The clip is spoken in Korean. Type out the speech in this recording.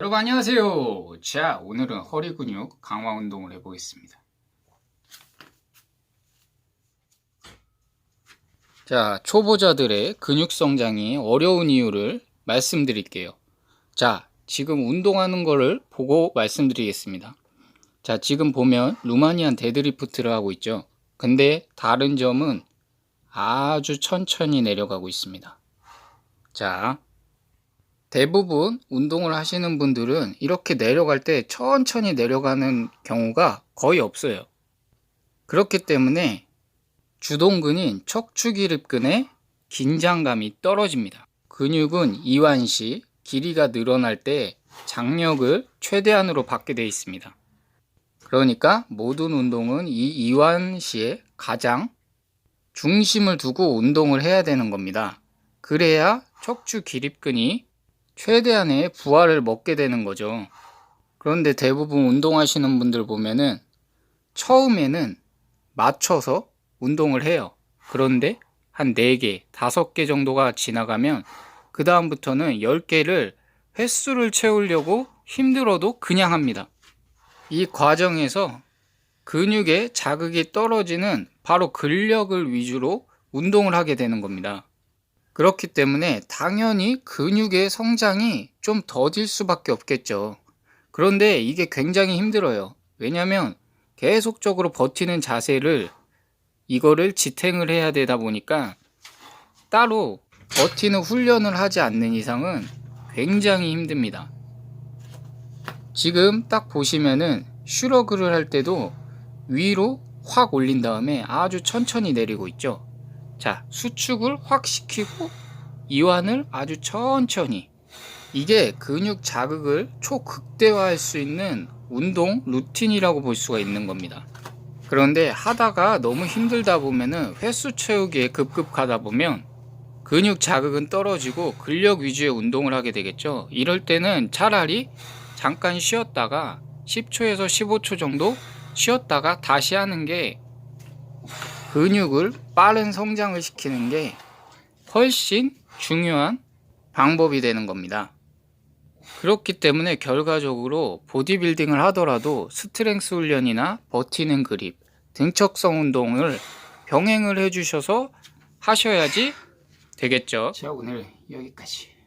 여러분 안녕하세요. 자, 오늘은 허리 근육 강화 운동을 해보겠습니다. 자, 초보자들의 근육 성장이 어려운 이유를 말씀드릴게요. 자, 지금 운동하는 거를 보고 말씀드리겠습니다. 자, 지금 보면 루마니안 데드리프트를 하고 있죠. 근데 다른 점은 아주 천천히 내려가고 있습니다. 자, 대부분 운동을 하시는 분들은 이렇게 내려갈 때 천천히 내려가는 경우가 거의 없어요. 그렇기 때문에 주동근인 척추기립근의 긴장감이 떨어집니다. 근육은 이완 시 길이가 늘어날 때 장력을 최대한으로 받게 되어 있습니다. 그러니까 모든 운동은 이 이완 시에 가장 중심을 두고 운동을 해야 되는 겁니다. 그래야 척추 기립근이 최대한의 부하를 먹게 되는 거죠. 그런데 대부분 운동하시는 분들 보면은 처음에는 맞춰서 운동을 해요. 그런데 한 4개, 5개 정도가 지나가면 그 다음부터는 10개를 횟수를 채우려고 힘들어도 그냥 합니다. 이 과정에서 근육의 자극이 떨어지는 바로 근력을 위주로 운동을 하게 되는 겁니다. 그렇기 때문에 당연히 근육의 성장이 좀 더딜 수밖에 없겠죠. 그런데 이게 굉장히 힘들어요. 왜냐면 계속적으로 버티는 자세를 이거를 지탱을 해야 되다 보니까 따로 버티는 훈련을 하지 않는 이상은 굉장히 힘듭니다. 지금 딱 보시면은 슈러그를 할 때도 위로 확 올린 다음에 아주 천천히 내리고 있죠. 자, 수축을 확 시키고 이완을 아주 천천히. 이게 근육 자극을 초극대화할 수 있는 운동 루틴이라고 볼 수가 있는 겁니다. 그런데 하다가 너무 힘들다 보면은 횟수 채우기에 급급하다 보면 근육 자극은 떨어지고 근력 위주의 운동을 하게 되겠죠. 이럴 때는 차라리 잠깐 쉬었다가 10초에서 15초 정도 쉬었다가 다시 하는 게 근육을 빠른 성장을 시키는 게 훨씬 중요한 방법이 되는 겁니다. 그렇기 때문에 결과적으로 보디빌딩을 하더라도 스트렝스 훈련이나 버티는 그립, 등척성 운동을 병행을 해주셔서 하셔야지 되겠죠. 자, 오늘 여기까지.